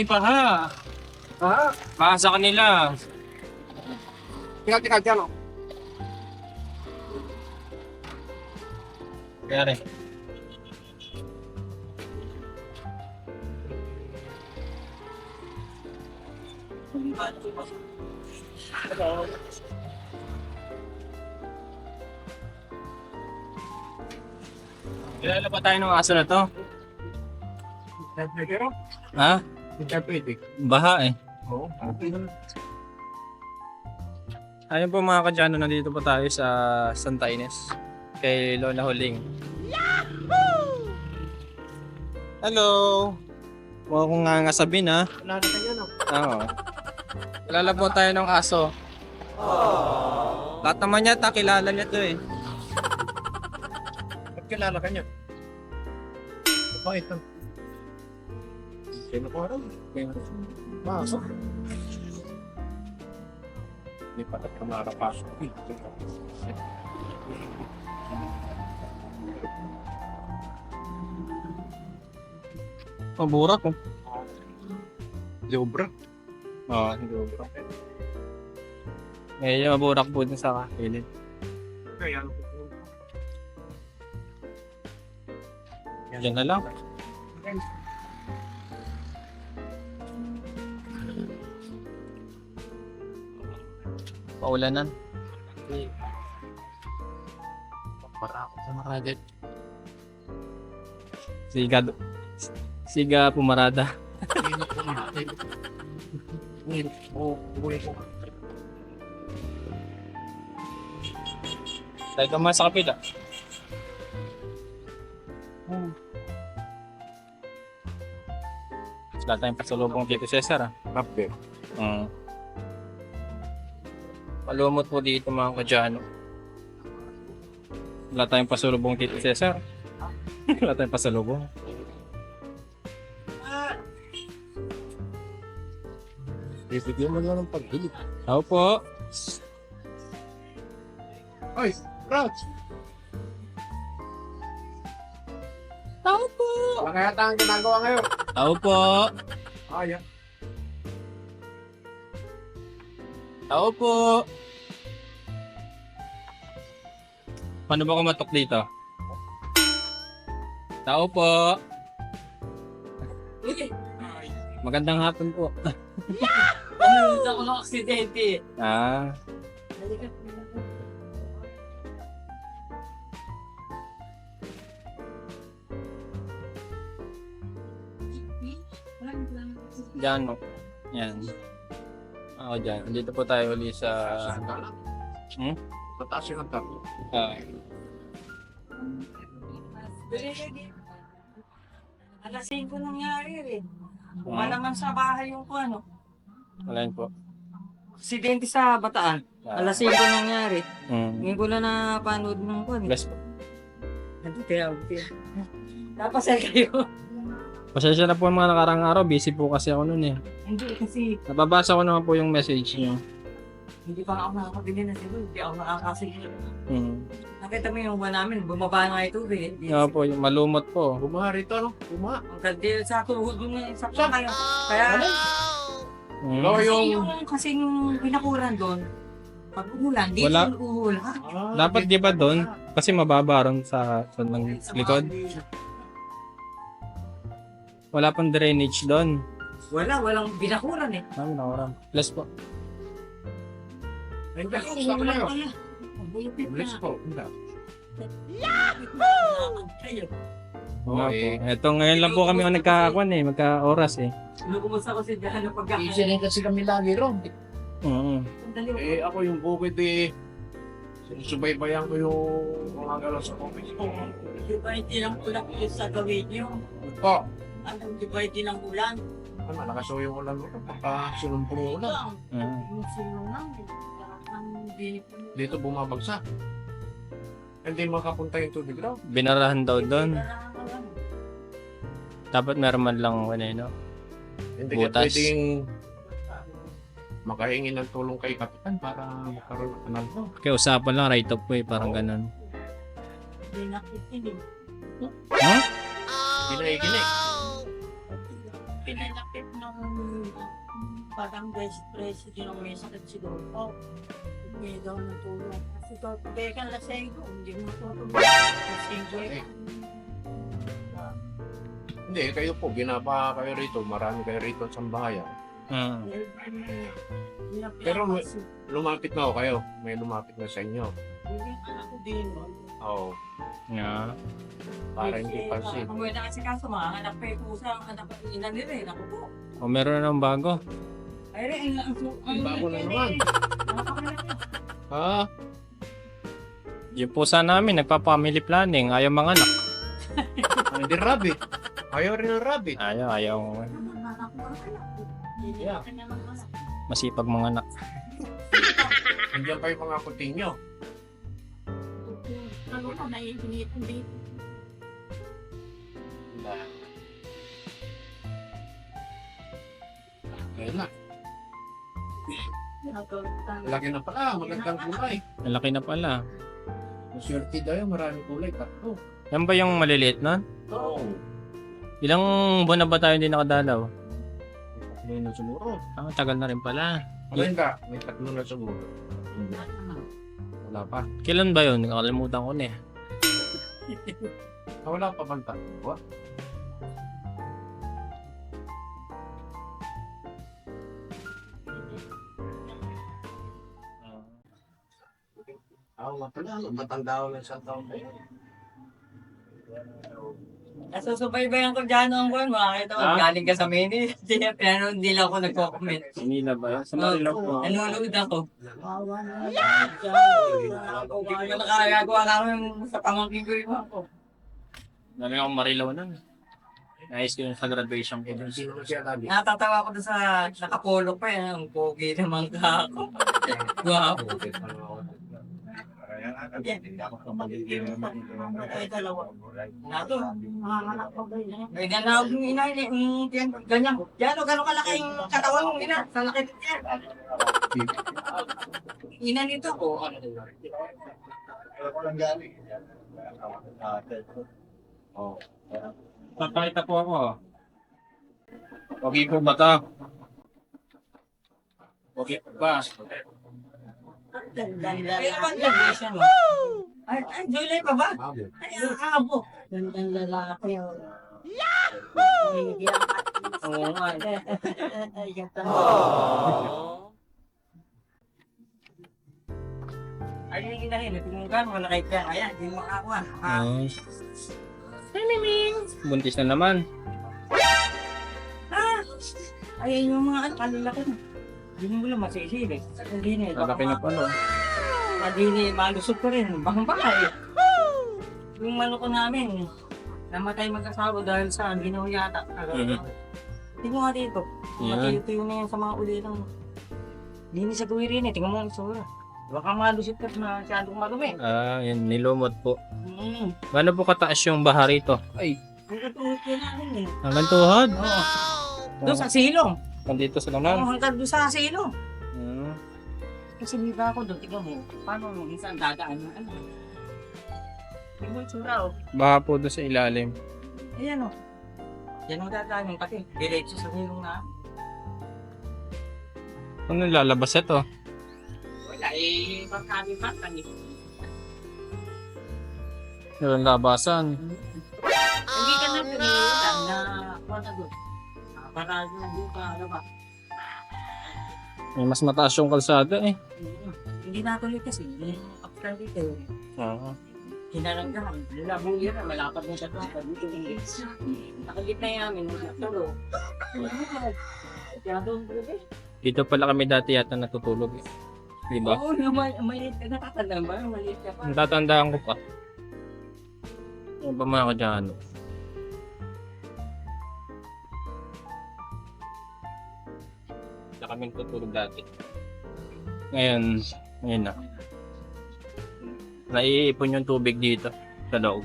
Ay, paha. Ha? Paha sa kanila. Tika, tika, dyan, oh. Kaya rin. Kilala pa tayo ng aso na to? Ha? Pwede. Baha eh. Oo. Ayun po mga kadyano, nandito po tayo sa Santa Ines. Kay Lola Huling. Yahoo! Hello! Huwag akong nga ngasabi na. Wala na kayo, no? Oo. Kilala po tayo ng aso. Lahat naman yata, kilala niya to eh. Ba't kilala ka niya? Bakit ko alam? Maso. Hindi pa tayo makakapasok. Maburak oh. Libra. Oo, hindi maburak. Eh, yung maburak po din sa kakilid. Kaya, Diyan na lang. Paulanan. para ako sa makagat. Siga, siga pumarada. Hindi. Hindi. Hindi. Tayo ka man sa kapila. Wala tayong pasalubong dito, Cesar. Ah. Kape. Mm. Palumot po dito mga kadyano. Wala tayong pasalubong dito, Cesar. Wala tayong pasalubong. Bibigyan mo lang ng paghilig. Ako po. Ay, Raj! Ako po. Wala kaya tayong ginagawa ngayon. Ako po. Ah, Ako po. Paano ba kumatok dito? Tao po. Magandang hapon po. Ano, ako ng aksidente. Ah, dyan. no? Yan. Ako dyan. Dito po tayo uli sa... Hmm? Mataas yung ang taro. ah, Alas 5 nangyari rin. Wala naman sa bahay yung kung ano. wala yun po. Aksidente sa Bataan. Ah, Alas 5 nangyari. mm. Ngayon ko lang napanood ng kung ano. Bless po. Hindi kaya, Tapos ay kayo. Pasensya na po ang mga nakarang araw. Busy po kasi ako noon eh. Hindi kasi, Nababasa ko naman po yung message niyo. hindi pa ako nakakabili na siguro. Hindi ako nakakasig. Mm. Nakita mo yung buwan namin, bumaba na ito eh. Nga po, yung malumot po. Bumaha rito, no? Bumaha. Ang kaldil sa tuhod mo nga sa kayo. Kaya, Mm. Ikaw kasi yung... yung, kasi yung binakuran doon, pag umulan, dito Wala. uulan. Ah, Dapat di ba doon? Kasi mababa ron sa, sa ng likod. Wala pang drainage doon. Wala, walang binakuran eh. Sabi na oram. Bless po. Ay, ko na yun. Wala. Bulupit Bless na. po. Ayun. Nga po. eh. Eto, ngayon lang po kami nagkakakuan eh. Magka-oras eh. Lukumusta ko si Diyan ng pagkakas. Easy rin kasi kami lagi ron. Oo. Eh, ako yung bukid eh. Sinusubaybayan ko yung mga galaw sa ko. Di ba hindi ng ulan yung sa gawin niyo? Po. Ano, di ba hindi ng ulan? Ano, malakas yung ulan ko. Pagka sinumpong ulan. Ah. Yung sinunang, ang binip Dito bumabagsak. Hindi makapunta yung tubig raw. Binarahan daw doon. Dapat meron man lang ano yun, no? Hindi ka Butas. pwedeng makahingi ng tulong kay Kapitan para magkaroon ng kanal mo. Kaya usapan lang, right up po eh. Parang ganun. Hindi nakikinig. Ha? Ginahiginig. Pinalapit ng parang best president ng may sakit si Dolpo. Hindi daw natulong. Kasi Dolpo, kaya ka lasenggo, hindi mo tutulong. Lasenggo Eh. eh. Hindi, kayo po, ginapa kayo rito. Marami kayo rito sa bahayan. Hmm. Pero may- Lumapit na ako kayo. May lumapit na sa inyo. Hindi anak ko din. Oo. Yeah. Para hindi pansin. Kung wala kasi kaso mga anak pa yung pusa, ang anak pa yung ina nila eh. Naku po. O meron na ng bago. Ay, rin, ang ang Bago na ang- naman. Ha? Yung pusa namin, nagpa-family planning. Ayaw mga anak. Hindi rabbit. Ayaw rin ng rabbit. Ayaw, ayaw. Yeah. Masipag mga anak. Nandiyan pa yung mga kuting nyo. Ano ka naiinit hindi Ayun na. Laki na pala. Magandang kulay. Ang laki na pala. Maswerte daw yung maraming kulay. Tatlo. Yan ba yung maliliit nun? Oo. Ilang buwan na ba tayo hindi nakadalaw? May na siguro. Ah, tagal na rin pala. Wala hindi. May tatlo na siguro. Wala pa. Kailan ba yun? Nakalimutan ko na eh. Ah, wala pa bang tatlo? Ah, wala pala. Matanda ko lang sa taon. Nasusubaybayan ko dyan ang buwan, makakita ko, Ah? galing ka sa mini. Pero hindi lang ako nagko-comment. Manila ba? Sa Manila po. Nanonood ako. Hindi ko na nakagagawa namin sa pamangkin ko yung ako. Dami akong marilaw nun. Nice yun sa graduation ko. dun. Natatawa ko doon sa nakapolo pa yan. Ang pogi naman ka ako. Wow. Ganawag yung ina. Ganyan. Yan o, gano'ng kalaki yung katawan ng ina. Sa laki din yan. Ina nito. Oh. Papakita po ako. Pogi po ba ito? Pogi po ba? Kaya bang graduation mo? Ay, ay, July pa ba? Ay, ang abo. Gandang lalaki. oh. Yahoo! Oo nga. Ay, ganda. Ay, hindi na rin. Tinunggan mo na kay Pierre. Ayan, hindi mo makakuha. Ah, Oh. Buntis na naman. ah! Ayan yung mga ano, na. Hindi mo lang masisili. Hindi na. Lalaki na pala. Hindi na, malusog ko rin. Bakang baka eh. Yung manok namin, namatay mag-asawa dahil sa ginawa yata. Mhm. Tingnan nga dito. Yan. Na yan sa mga ulitang. Hindi sa gawin rin eh. Tingnan mo ang sura. Baka malusot ka na masyadong marumi. Ah, yan. Nilumot po. Mm. Gano'n po kataas yung baha rito? Ay, Ang katulad ko namin eh. hanggang tuhod. Oo. Doon sa silong. Nandito sa Oo, laman. hanggang doon sa silong. Hmm. Kasi di ba ako doon, tingnan mo. Paano mo, minsan dadaan na ano. Tingnan mo yung sura oh. Baha po doon sa ilalim. Ayan oh. Yan ang dadaan yung pati. Diretso sa silong na. Ano lalabas ito? Wala eh. Pagkabi pa, kani. Yung labasan. Hindi ka na pinilitan na wala doon. Para yung buka, ano ba? May mas mataas yung kalsada eh. Hindi natuloy kasi. Yung after dito, Oo. hinaranggahan. Lulabo yun na malapad na siya doon. Dito Nakagitna yamin. Tulo. Kaya doon eh. Dito pala kami dati yata natutulog eh. Di ba? Oo, yung mal- maliit ka nakatanda ba? Maliit ka pa. Natatandaan ko pa. Ano ba mga kadyano? Kaming tutulog dati. Ngayon, ngayon na. Naiipon yung tubig dito sa loob.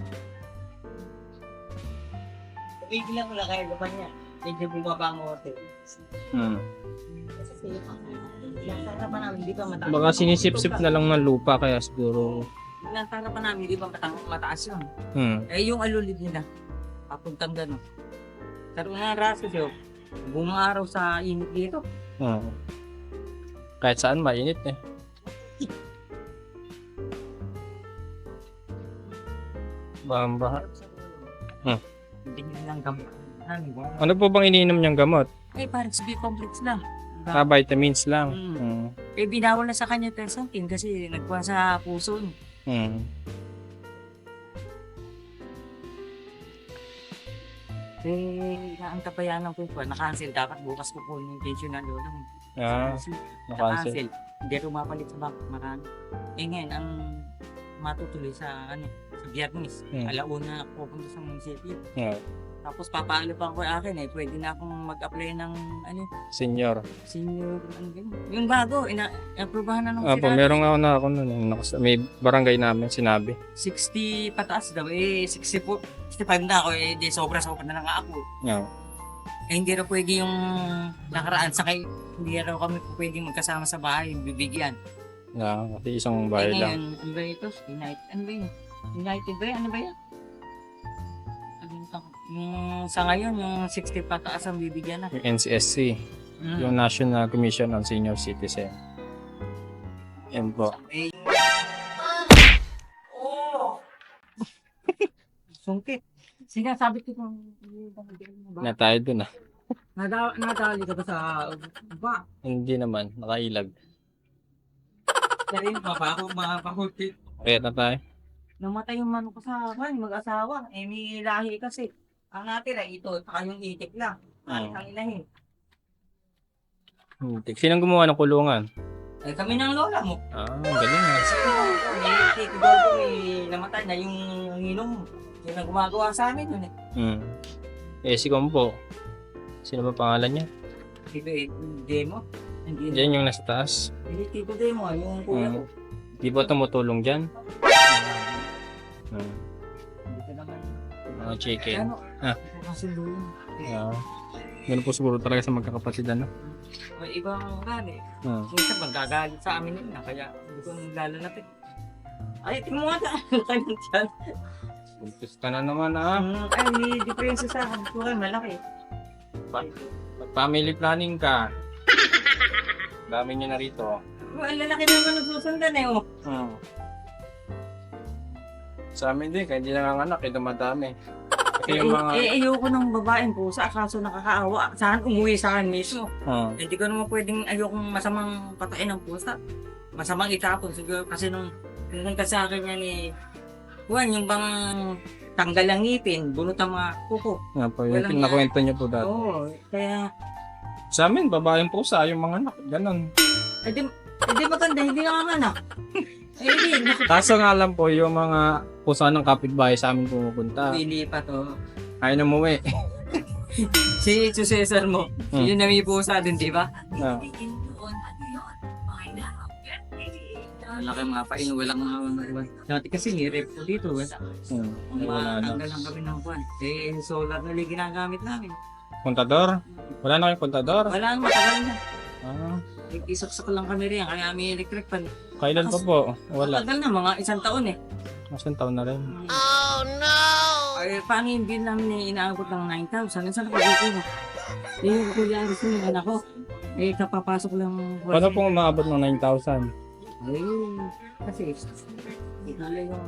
Biglang wala kayo gaban niya. Medyo bumaba ang hotel. Hmm. Kasi, nasa pa namin, di ba mataas? Baka sinisip-sip na lang ng lupa kaya siguro. Nasa pa namin, di ba mataas, mataas yun? Hmm. Eh, yung alulid nila, papuntang gano'n. Karoon na raso siya. Buong araw sa init dito. Hmm. Kahit saan mainit eh. Bamba. Hmm. Hindi nyo lang gamot. Ano po bang iniinom niyang gamot? Eh, parang B complex lang. Ah, vitamins lang. Mm. Hmm. Eh, binawal na sa kanya tersantin kasi nagkuha sa puso. Hmm. Eh, naantabayanan ko po. Na-cancel. Dapat bukas ko po yung pension na lolo. Ah, Kasi na-cancel. na-cancel. Hindi rumapalit sa bank. Marami. Eh, ngayon, ang matutuloy sa ano sa Biyernes. Hmm. Alauna ako pupunta sa munisipyo. Yeah. Tapos papaano pa ko akin eh. Pwede na akong mag-apply ng ano, Senior. senior, ano ganyan. Yung bago, ina aprobahan na nung Ah, po, sila. meron nga ako na ako nun. eh. Nakas- May barangay namin sinabi. 60 pataas daw. Eh, 64, 65 na ako. Eh, di sobra-sobra na lang ako. Yeah. Eh, hindi raw pwede yung nakaraan. Sakay, hindi raw kami pwede magkasama sa bahay, bibigyan. Yeah, kasi isang Eh, bahay lang. ngayon, ano ba ito? United, ano ba yun? United ba yan? Ano ba yan? Yung sa ngayon, yung 60 pataas ang bibigyan na. Yung NCSC. Mm. Yung National Commission on Senior Citizen. Yan po. Eh, Sungkit. Sinasabi ko kung Na tayo dun ah. Nada nadali ka ba sa ba? Hindi naman. Nakailag. Kasi yung baba ko mga pahuti. Kaya na tayo. Namatay yung manok ko sa akin, mag-asawa. Eh, may lahi kasi. Ang natira ito, saka yung itik lang. Ay, ang inahin. Hmm, Sinong gumawa ng kulungan? Eh, kami ng lola mo. Ah, ang galing ah. May tito daw ko, may namatay na yung inom. Yung ang gumagawa sa amin yun eh. Hmm. Eh, si Kompo. Sino ba pangalan niya? Tito eh, demo. Hindi na. Diyan yung nasa taas. Hindi tito demo, yung kuya ko. Hmm. Di ba tumutulong dyan? Hmm. Hindi ka naman. Mga chicken. Ano? Ah. Kasi doon. Ah. Ganun po siguro talaga sa magkakapatid ano. May ibang gani. Hmm. Minsan magagalit sa amin yun na, kaya hindi ko lalapit. Ay, tingnan mo nga kanyang tiyan. Buntis ka na naman ah. Ang ay, may diferensya sa akin. Ito ay malaki. Pag family planning ka. Dami niyo na rito. Ang lalaki naman nagsusundan eh. Oh. Hmm. Sa amin din, kaya hindi nanganganak, eh, dumadami. Eh, yung mga... eh, ayoko ng babaeng pusa, kaso nakakaawa. Saan umuwi sa akin mismo. Hmm. Eh, Hindi ko naman pwedeng ayokong masamang patayin ng pusa. Masamang itapon siguro kasi nung nung ka sa akin yan eh, Juan, yung bang tanggal ang ngipin, bunot ang mga kuko. Nga po, yung Walang nakwento niyo po dati. Oo, kaya, Sa amin, babaeng pusa, yung mga anak, ganun. eh di, eh di maganda, hindi nanganganak. eh di, Kaso nga lang po, yung mga pusa ng kapitbahay sa amin pumupunta. pili pa to. Ayaw na umuwi. Si Ito Cesar mo, Hmm. yun na may pusa din, di ba? Ah. Ang laki mga pain, walang mga Dati kasi nirep ko dito, wala. Hmm. Ay, wala na. Matanggal lang kami ng kwan. Eh, solar na lang ginagamit namin. Kontador? Wala na kayong kontador? Wala nang matagal na. Ah. Isaksak lang kami rin, kaya may electric pan. Kailan pa po? Wala. Matagal na, mga isang taon eh. Masang taon na rin. Ay, paano yung bill namin eh, inaabot ng 9,000? Saan ako dito na? Eh, yung kuya Aris yung anak ko. Eh, kapapasok lang. Paano pong umaabot ng 9,000? Ay, kasi, ikala yung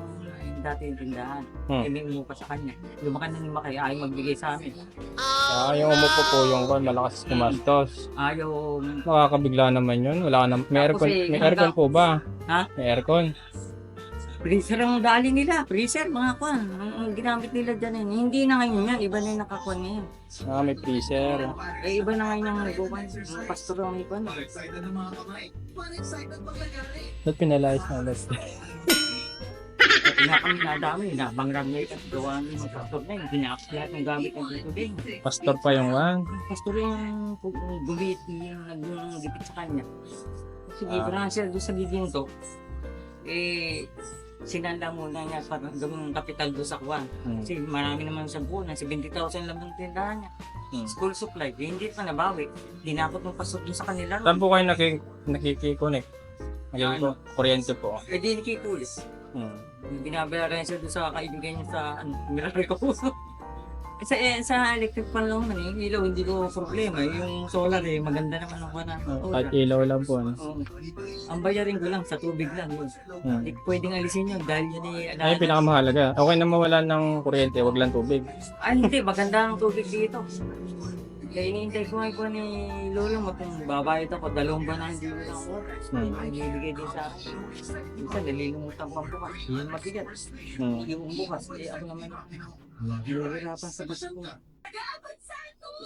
yung dati yung tindahan. Hmm. Eh, may umupa sa kanya. Lumakan na ni Makay, ayaw magbigay sa amin. Ah, yung umupo po yung kwan, malakas kumastos. Ayaw, Nakakabigla naman yun. Wala ka na. May Tapos aircon, eh, may hanggang- aircon po ba? Ha? May aircon. Freezer ang dali nila. Freezer, mga kwan. Ang, ang ginamit nila dyan eh. Hindi na ngayon yan, iba na yung nakakuan ngayon. Ah, may freezer. Eh, iba na ngayon ang nagkukuan. Ang pastor ang ikuan. Ba't pinalayas na alas? Nga kami nadami, nabangrang ngayon at gawa ng mga pastor na yun. Ginaakyat ang gamit ng dito din. Pastor pa yung wan. Pastor yung gumit yung nag-gipit sa kanya. Sige, Ah. siya doon sa giginto. Eh, sinanda muna niya para gawing kapital doon sa kuwan. Hmm. Kasi marami naman sa buwan, 70,000 lang ang tindahan niya. Hmm. School supply, hindi pa nabawi. Dinakot ng pasok sa kanila. Saan po kayo nakik nakikiconnect? Ngayon po, kuryente po. Eh, di nakikulis. Hmm. Binabayaran siya doon sa kaibigan niya sa ano, Miracle Kapuso. Sa, eh, sa electric pan lang naman, yung ilaw, hindi ko problema. Yung solar eh, maganda naman ang kuha Oh, At ilaw lang po. Ano? Oo. Ang bayarin ko lang sa tubig lang yun. Hmm. Hindi pwedeng alisin yun dahil yun eh, Ay, pinakamahalaga. Okay na mawala ng kuryente, wag lang tubig. Ay, hindi. Maganda ang tubig dito. Kaya iniintay ko nga ko ni Lolo mo kung babayad ako, dalawang ba na hindi ako. Hmm. Ang ibigay din sa akin. Minsan, nalilimutan pang bukas. Yun mabigat. Hmm. Yung bukas, eh ako naman. Nahihirapan sa bus ko.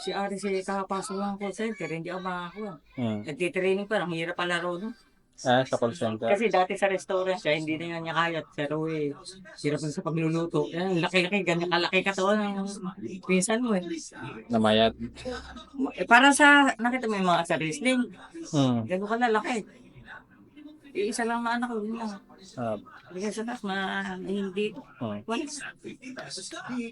Si Ari si kakapasok lang call center, hindi ako makakuha. Hmm. Nagtitraining pa, ang hirap palaro no. Ah, sa call center. Kasi dati sa restaurant siya, hindi na niya kaya. Pero eh, hirap na sa pagluluto. Yan, laki-laki, ganyan kalaki ka to ng pinsan mo eh. Namayat. eh. Para sa, nakita mo yung mga sa wrestling, Hmm. gano'n ka lalaki. Eh, isa lang na anak ko, yun lang. Ah, Hindi sa taas, na hindi. hmm. Wala.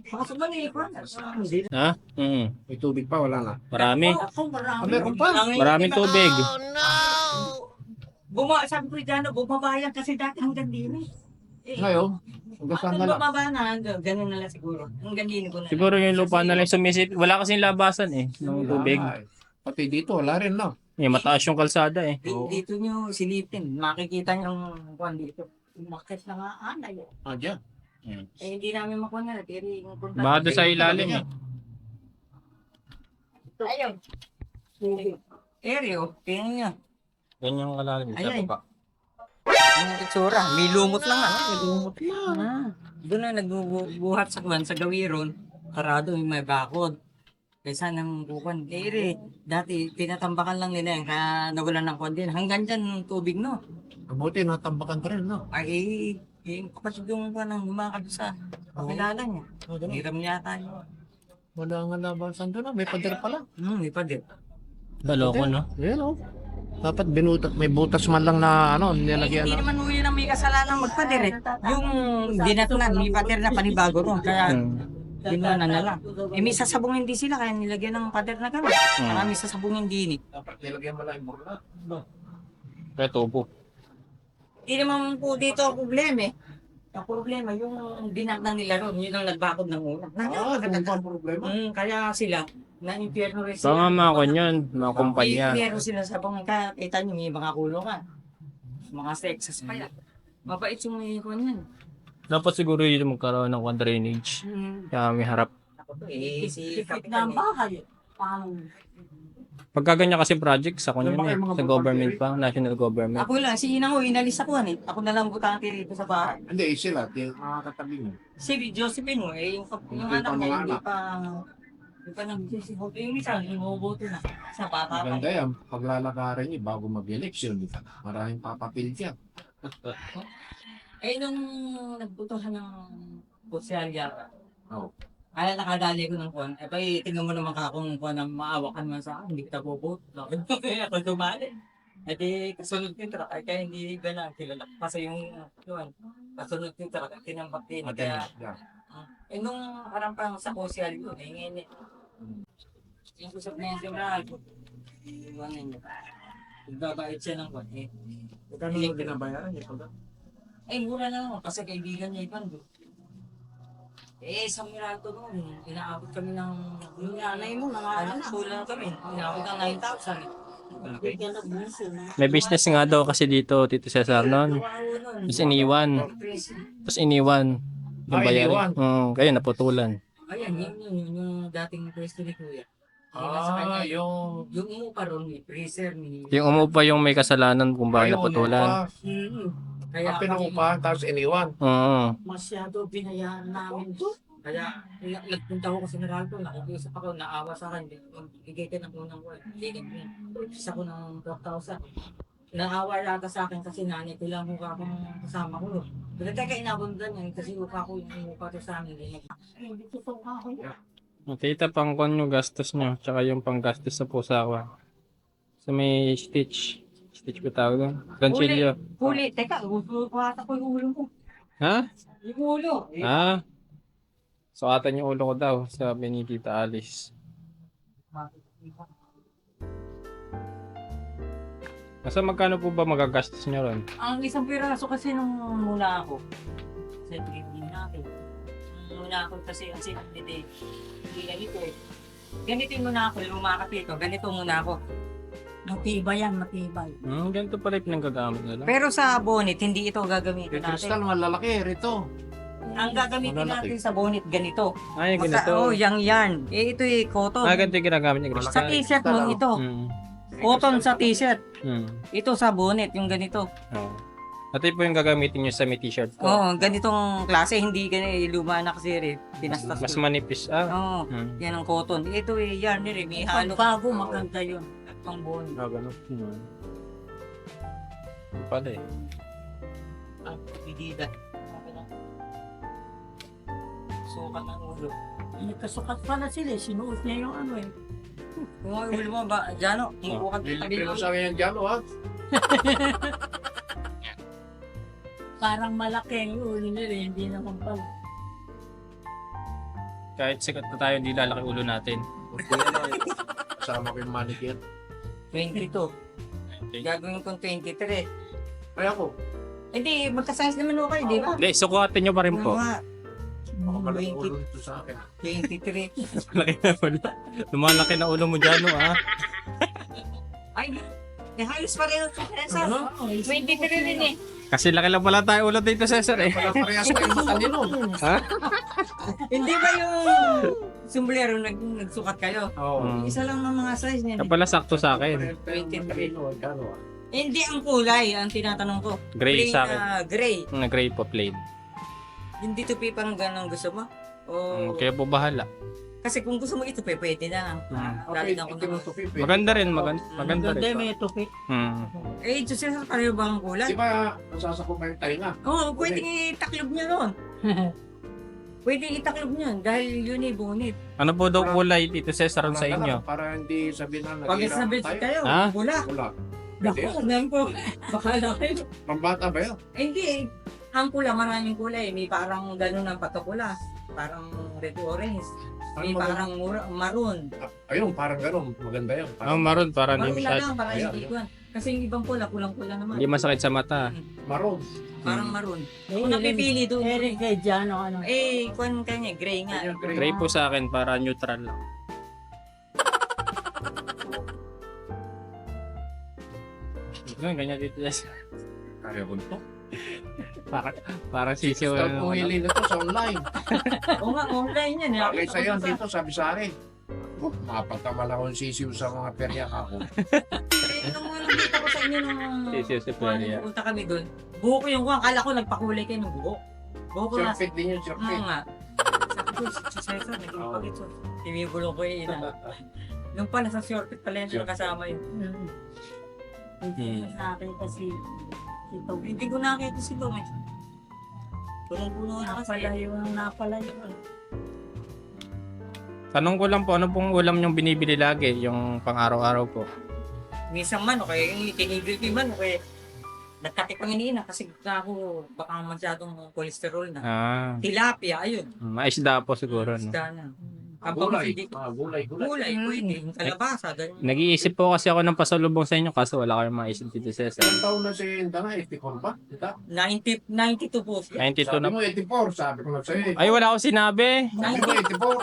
Makasok ba ni Ikon? Hindi. Ha? Hmm. May tubig pa, wala na. Marami. Ako marami. Ah, meron pa. Maraming tubig. Buma, sabi ko dyan, bumabayan kasi dati hanggang din eh. Eh, Ngayon, hanggang saan na Hanggang lang. bumaba na, hanggang ganun na lang siguro. Hanggang din ko na. Siguro yung lupa na lang sumisip. Wala kasing labasan eh. Ng tubig. Wala, eh. Pati dito, wala rin na. Eh, mataas yung kalsada eh. Di- Dito nyo silipin, makikita nyo yung kwan dito. Umakit na nga anay. Ah, dyan. Eh, hindi namin makuha na, pero yung punta. Baka doon sa ilalim eh. Ayun. Eryo, tingnan nyo. Ganyan yung kalalim. Sa Ayan. baba. Yung itsura, may lumot lang ah. May lumot lang. Ah. Doon na nagbubuhat sa kwan, sa gawiron, karado yung may bakod. Kaysa nang kukan. Eh, iri, dati tinatambakan lang nila yan, kaya nawalan ng kwan din. Hanggang dyan tubig no. Mabuti, natambakan ka rin, no? Ay, eh, yung kapatid yung kwan ang lumakad sa kakilala niya. Ganun. Hiram niya tayo. Wala nga labasan doon, ah. may pader pala. Hmm, may padir. Baloko no? Yan, oh. Dapat binutas, may butas man lang na, ano, nilagyan Hindi na. naman mo yun ang may kasalanan magpadir eh. Yung dinatnan, may pader na panibago ron. Kaya Hmm. Ginawa na lang. Eh, may sasabungin din sila kaya nilagyan ng pader na gano'n. Hmm. Marami sasabungin din eh. Dapat nilagyan mo lang yung burla. Kaya tubo. Hindi naman po dito ang problema eh. Ang problema, yung dinatnan nila ron, yun ang nagbakod ng una. Ah, ganun ang problema. Mm, kaya sila, na-impierno rin Baka sila. mga kon yun, mga kumpanya. Meron sila sa kaya kita nyo, may mga kulungan. Mga sexes pa yan. Mabait yung mga ikon yan. Dapat siguro dito magkaroon ng one drainage. Hmm. Kaya may harap. Ako to eh, si ang Kapitan eh. bahay. Pang Pagka ganyan kasi project, sa Ano kunya ba eh. Sa government pa, national government. Ako lang, si Inang ko, inalis ako eh. Ako na lang butante dito sa bahay. Hindi, sila, yung mga katabi mo. Si Josephine mo, eh, yung, yung anak pa niya, mga hindi pa, hindi pa nagsisihoto. Yung isa, hinuboto na. Sa bata. Maganda yan, paglalakarin niyo bago mag-election. Maraming papapil yan. Eh, nung nagbutuhan ng sosyalya, Oo. kaya nakadali ko ng kuwan. Eh, bay, tingnan mo naman ka kung kuwan ang maawakan man sa akin, hindi kita boboto. Kaya ako dumali. Eh, di, kasunod yung truck, ay kaya hindi ba na kilala. Kasi yung, kuwan, kasunod yung truck, tinambak din. Kaya, Yan. Eh, nung parang pang sa social yun, eh, ngayon eh. Yung kusap na General. Yung ano yun. Nagbabayad siya ng kwan, eh. Magkano yung binabayaran niyo? pag- Ay, mura na naman, kasi kaibigan niya ipan doon. Eh, sa Mirato noon, inaabot kami ng... yung nanay mo, mga Ano, anak. kulang kami. Inaabot ng 9,000. Hindi ka nagbuso na. May business nga daw kasi dito, Tito Cesar noon. Nun. Tapos iniwan. Tapos iniwan. Yung Ah, bayarin. iniwan. Mm, kaya naputulan. Ayan, yun yun, yun, yung dating pwesto ni Kuya. Iwan sa kanya. Ah, yung... Yung umupa ron, may freezer, may... Yung umupa yung may kasalanan kung bakit yung naputulan. Mm. Kaya Ang pinangupahan, tapos iniwan. Oo. Masyado binayaan namin to. Kaya na- nagpunta ako sa Meralco, nakikiusap ako, naawa sa akin, bigay ka ng unang word. Ako ng 12,000. Naawa yata sa akin kasi nanay ko lang mukha akong kasama ko. Pero teka, inabundan yan kasi mukha ko yung mukha to sa amin. Hindi ko to ako. Tita, pang kon yung gastos nyo. Tsaka yung panggastos sa pusa ko. So may stitch. Stitch ko tawag doon. Ganchillo. Huli, teka, gusto ko ata ko yung ulo ko. Ha? Yung ulo. Eh, Ha? Sukatan yung ulo ko daw, sabi ni Tita Alice. Nasa magkano po ba magagastos nyo ron? Ang isang piraso kasi nung muna ako, sa hindi natin. Muna ako kasi ang sinabit eh, hindi ganito eh. Ganitin mo na ako, lumakas dito. Ganito muna ako. Matibay yan, matibay. Hmm, ganito pala yung pinanggagamit nila. Pero sa bonnet, hindi ito gagamitin Yung kristal, natin. malalaki. Rito. Ang gagamitin Malalaki. natin sa bonnet, ganito. Ay, Basta, ganito. oh, yang yan. Eh, ito eh, cotton. Ah, ganito yung ginagamit niya, Sa t-shirt mo, Kristal, ito. Hmm. Cotton sa t-shirt. Hmm. Ito sa bonnet, yung ganito. Oh. Ito po yung gagamitin nyo sa may t-shirt ko. Oo, ganitong klase, hindi ganito, luma na kasi rin. Pinastas Mas ko. manipis. Ah. Oo, Hmm. yan ang cotton. Ito eh, yarn rin, may Pag halo bago, maganda yun. pang bonnet. Ah, ganun. Hmm. Yung Pala eh. Ah, bidida. Sukat ng ulo. May kasukat pala sila, eh. sinuot niya yung ano eh. Kung ang ulo mo ba, Jano, mukukat ka Lilipirin mo sa akin yan dyan, ha? Parang malaki ang ulo nila, eh. hindi naman pala. Kahit sikat na tayo, hindi lalaki ulo natin. Kasama ko yung manikit. 22. Gagawin kong 23. Kaya ko. Hindi, magka-size naman ako kayo, di ba? Hindi, sukuhatin nyo pa rin po. Mga Baka malaki 20. ulo nito sa akin. 23. Malaki na ulo. Lumalaki na ulo mo dyan, no, ah. Ay, eh, halos pa rin sa Cesar. Ano? 23 rin eh. Kasi laki lang pala tayo ulo dito, Cesar, eh. Wala parehas kayo matalino. Hindi ba yung sombrero nag nagsukat kayo? Oo. Hmm. Isa lang ng mga size niya. Kaya pala sakto sa akin. 23. Kano, ah? Hindi ang kulay ang tinatanong ko. Gray Plain sa akin. na gray. Na gray po, plain. Hindi tupi parang ganun gusto mo? O, Hmm, Kaya po bahala. Kasi kung gusto mo ito, pe, pwede na lang. Hmm. Ah, Okay, Lalagyan ko ito mo ng... tupi. pwede. Maganda rin, maganda, maganda Maganda, rin. may tupi. Hmm. Eh, Diyos Cesar, pareho ba ang kulay? Di ba, nasasako pa yung tainga? Oo, oh, pwede itaklob niya nun. Pwede itaklob niya dahil yun eh, bonnet. Ano po daw kulay dito, Cesar, sa Parang inyo? Para hindi sabihin na Pag naghihirap sabi tayo. kayo, Ha? wala. Wala. Naku, Pwede. alam ko. Baka na kayo. Pambata ba yan? Eh, Hindi eh. Ang pula, maraming kulay. May parang ganun ang patukula. Parang red orange. May Ano parang mura- maroon. Ayun, parang ganun. Maganda yan. Ah, maroon, para Maroon hindi na masyad. lang, para Ayan, hindi ko. Kasi yung ibang pula, kulang-pula naman. Hindi masakit sa mata. Maroon. Parang maroon. Kung Eh, napipili doon. Eric kay Jano, ano. Eh, kung kanya, gray nga. Ayan, gray. Gray po sa akin para neutral lang. Ganyan, ganyan dito. Cesar. Kaya ko ito. Para, para sisiw. Start ano, pumili na to sa online. Oo nga, online yan. eh. Bagay sa yan dito, sabi sa akin. Oh, mapagkamal ako ng sisiw sa mga perya ako. Eh, nung mga nakita ko sa inyo nung Sisiw sa kung ano, perya. pupunta kami doon, buhok ko yung kuha. Akala ko nagpakulay kayo ng buhok. Buhok ko na. Sirpit din yung Oo sirpit. nga. Sabi ko, si Cesar, naging. Tinibulong ko yung ina. Nung pala sa short pala yan, kasama yun. Mm. Hindi Hmm. sa akin kasi ito. Hindi ko nakita si Tom eh. Punong-puno na kasi. Napalayo ang napalayo. Tanong ko lang po, ano pong ulam yung binibili lagi? Yung pang-araw-araw po. Minsan man, o kaya yung tinigil ko man, o kaya nagkati pang iniina kasi ako baka masyadong cholesterol na. Ah, Tilapia, ayun. maisda po siguro. No? Isda na. Ang Gulay. hindi Ah, gulay, gulay. Gulay, pwede. Kalabasa, ganyan. Nag-iisip po kasi ako ng pasalubong sa inyo kaso wala kayong maisip dito sa Ilang taon na si Inda nga, 84 pa? Dita? 90, 92 po. 92 Sabi na. mo 84, sabi ko na sa'yo eh. Ay, wala akong sinabi. Sabi mo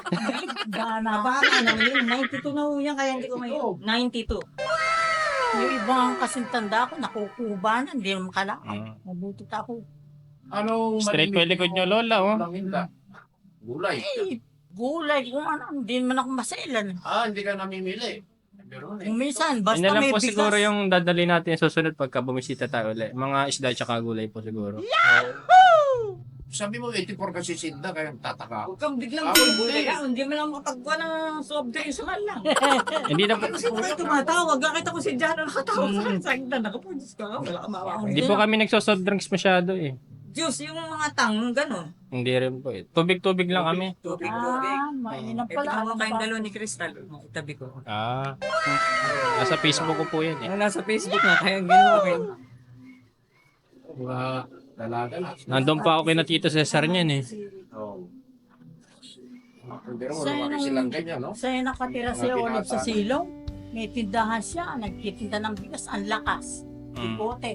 84. Dana. Nabaka na yun. 92 na ho yan, kaya hindi ko may... 92. Yung ibang kasing tanda ko, nakukuba na, hindi naman kala. Mm. Mabuti ako. Anong Straight likod mo? nyo, Lola, oh. Gulay. Eh, gulay kung ano, hindi naman ako masailan. Ah, hindi ka namimili. Pero eh. Kung minsan, Yun basta na lang may po bigas. siguro yung dadali natin sa susunod pagka bumisita tayo ulit. Mga isda tsaka gulay po siguro. Sabi mo 84 kasi si Inda, kaya tataka ako. Huwag kang biglang Ah, bulbulay hindi. ka. Hindi mo lang makatagwa ng soft drinks man lang. Hindi na po, Kasi kung tumatawag, nakita ko si Jana nakatawag sa akin. Sakit na ako po, Diyos ko, wala ka mawa hindi po kami nagsosoft drinks masyado eh. Diyos, yung mga tang, gano'n. Hindi rin po eh. Tubig-tubig lang kami. Tubig, tubig. Ah, mainam Eh, pala. Ano kayong ba? dalawa ni Crystal. Itabi ko. Ah. Nasa Facebook ko po yan eh. Ano nasa Facebook na, kaya ginawa ko yun. Mga dalaga na. Nandun pa ako kay na Tito Cesar niyan eh. Oo. Pero Sa'yo nung- silang ganyan, no? Sa'yo nakatira si Mga Olive sa silong. May tindahan siya, nagtitinda ng bigas, ang lakas. Mm. Ipote.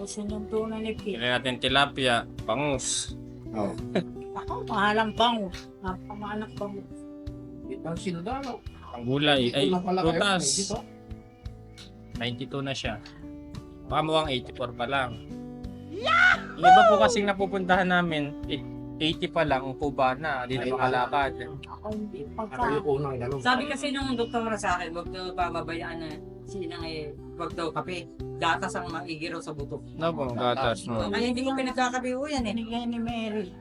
Tapos yun yung tunay ni Pete. Kailan natin tilapia, pangus. Oo. Ako, mahalang bango. Napakamanak bango. Itang sindalo. Ang gulay. Ay, dito. 92 na siya. Baka mukhang 84 pa lang. Yung iba po kasing napupuntahan namin, eh, 80 pa lang, upo ba na, di na Ay, makalakad. Ako hindi. Pagka, yung unang ganun. Sabi kasi nung doktora sa akin, wag daw pababayaan na sinang eh, wag daw kape. Gatas ang maigiro sa buto. No po, gatas. Mm. kaya hindi ko pinagkakape ho yan eh. binigyan ni Mary.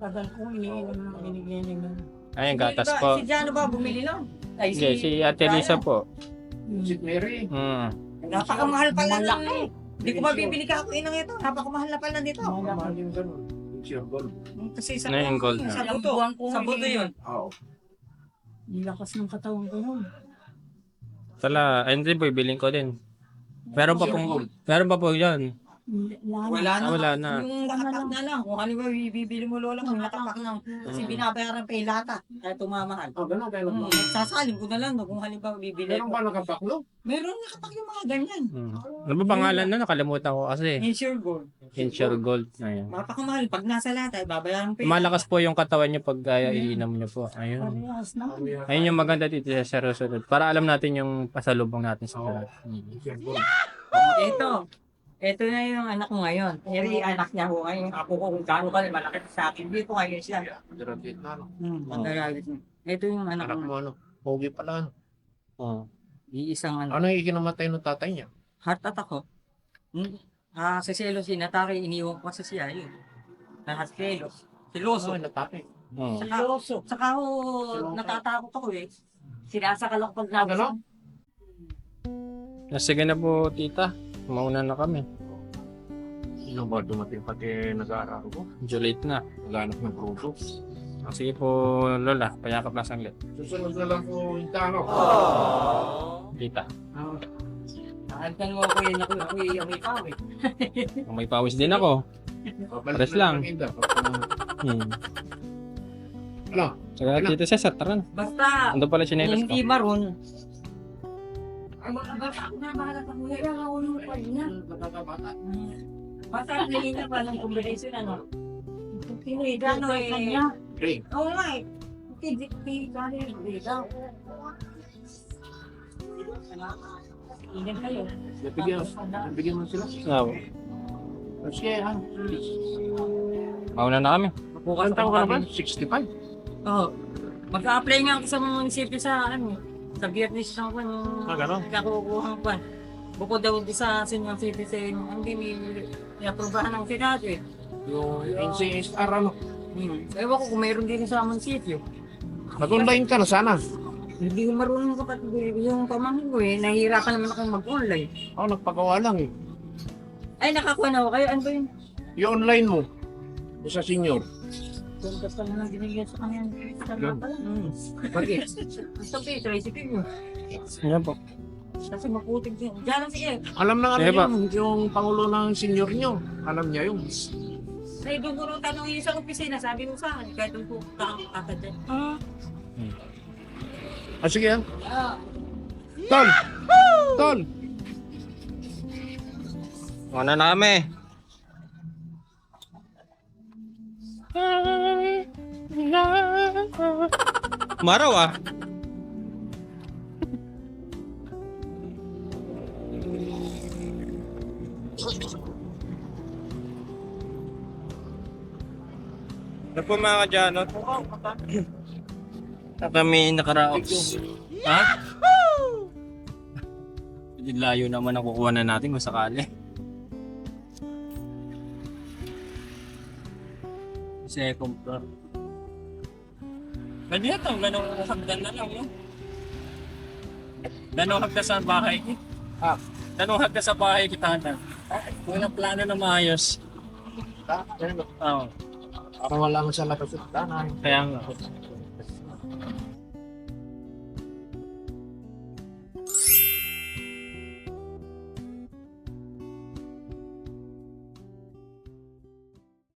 Tagal kong iniinom ng binigyan ni Mary. Ayun, gatas Diba, po. Si Jano ba bumili nun? Ay, Hindi, si Ate Lisa po. Si Mary. Mm. Napakamahal pala ng... Malaki. Hindi ko mabibili ka ako inang ito. Napakamahal na pala nito. Mahal yung ganun. Yung sure gold. Kasi sa, Ano yung gold na? sa buto. Sa buto yun. Oo. Nilakas ng katawan ko yun. Sala, ayun din po, ibilin ko din. Meron pa pong, meron pa po yan. Wala na. Wala na. Yung nakapak na lang. Kung ano ba bibili mo lola mo, nakapak lang. Kasi Mm. binabayaran pa yung lata. Kaya tumamahal. Oh, ganun kayo Hmm, lang. sasalim ko na lang no, kung halimbawa bibili Meron ko. ba nakapaklo? Meron nakapak yung mga ganyan. Mm. Ano ba pangalan na? Nakalimutan ko kasi. Insure gold. Insure Gold. Ayun. Mapakamahal. Pag nasa lata, babayaran pa yung Malakas po yung katawan nyo pag uh, iinom nyo po. Ayun. Parehas na. Ayun yung maganda dito sa Sarosod. Para alam natin yung pasalubong natin sa lahat. Mm. Sure gold. Ito. Ito na yung anak ko ngayon. Eri, anak niya ko ngayon. Ako ko kung gaano ka malaki sa akin. Hindi ko ngayon siya. Graduate na, no? Hmm, pagkagalit niya. Ito yung anak Anak ko. mo, ano? Pogi pala, ano? Oh. Iisang ano. Ano yung ikinamatay ng tatay niya? Heart attack ko. Hmm. Ah, sa selos sinatake, iniwan ko sa siya. Yun. Lahat selos. Siloso. Oh, natapay. Oh. Saka, saka ho, natatakot ako eh. Sinasakal ako pag nabasang. Ah, Sige na po, tita. Mauna na kami. Sino ba dumating pati nag-aaral ko? Juliet na. Naghanap ng grupo. Ah, Sige po, Lola. Payakap na sanglit. Susunod na lang po yung tano. Tita. Nakaltan mo ako yun ako. Ako yung may pawi. May pawis din ako. Pares lang. Hmm. Ano? Saka Tita Cesar, tara na. Basta, Ando pala chinelas ko. hindi maroon, Basta ako na bahala sa kuya. Kaya ako nung pa niya. basta nalina pa ng combination ano. Pinida Ano no eh. kanya. Ray, Oo nga eh. Pinida niya. Pinida. Ilan kayo. nabigyan, nabigyan mo sila. Oh. Sige, ano? Mauna na kami. Bukas Ilan taon ka na ba? 65. Oo. Mag-a-apply nga ako sa mga munisipyo sa ano, sa Vietnamese ng kwan. Ah, gano'n? Kakukuha ng kwan. Bukod daw di sa senior citizen, hindi may i-aprobahan ng Senado eh. Yung NCSR, ano? Hmm. Ewan ko kung mayroon din sa munisipyo. Nag-online ka na sana. Hindi ko marunong kapatid ko. Yung pamangkin ko eh, nahihirapan naman akong mag-online. Ako, nagpagawa lang eh. Ay, nakakuha na ako kayo. Ano ba yun? Yung online mo. Sa senior. Ganda pa na binigyan sa kanya. Ganun. Hmm. Bakit? Sabi, tricycle mo. Yan po. Kasi maputik din. Diyan lang sige. Alam na Sige alam pa. yun, yung pangulo ng senior nyo. Alam niya yun. May duguro tanong yun sa opisina. Sabi mo sa akin, kahit kung pupunta kang kakadyan. Ah. Ah, sige ah. Ah. Tol! Tol! Mauna na kami. Maraw ah. Ano po mga kadyanot? Kami nakaraops. Ha? Layo naman ang kukuha na natin kung sakali. Second floor. Pwede na ito, ganong hagdan na lang yun. Ganong hagdan sa bahay. Ah, ganong hagdan sa bahay kita na. Walang plano na maayos. Ah, ganun. Oo, Parang wala mo sa labas sa tanay. kaya nga.